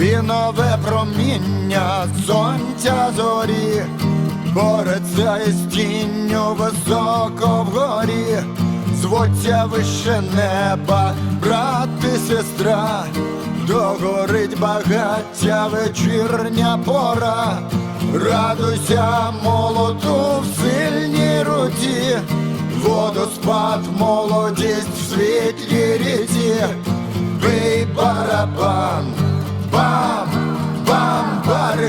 і проміння сонця зорі, бореться із тінню високо вгорі, звуться вище неба, брат і сестра, догорить багаття вечірня пора, радуйся молоту в сильній руці, водоспад, молодість в світлій ріці, бий барабан,